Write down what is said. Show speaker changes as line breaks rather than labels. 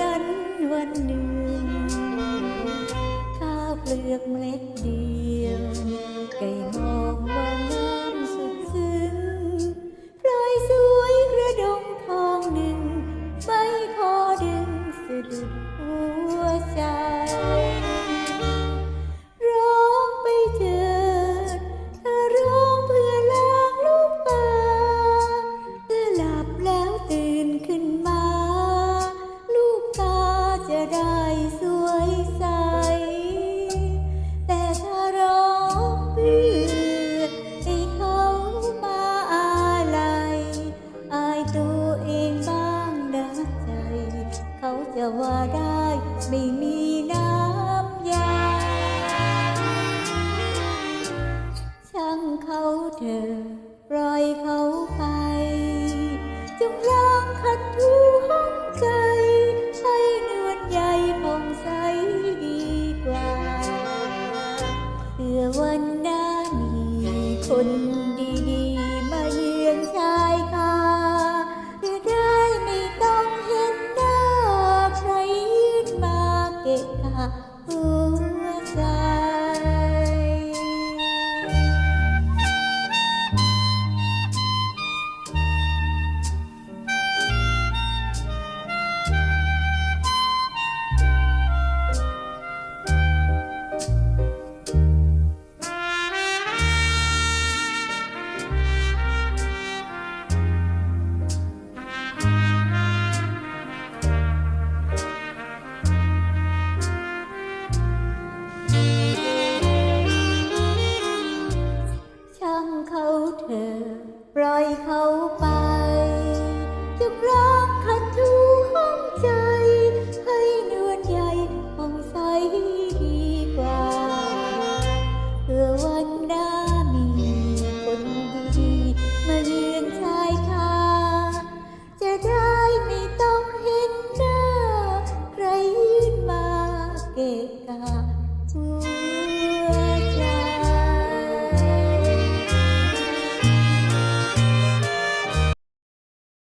นั้นวันหนึ่งข้าวเปลือกเม็ดเดียว เขาจะว่าได้ไม่มีน้ำยา ช่างเขาเถอะปล่อยเขาไป จงร้องขัดทูห้องใจ ให้เนวอใหญ่ผ่องใสดีกว่าเพื่อวันหน้ามีคน เกะกะหัวใจ lupa.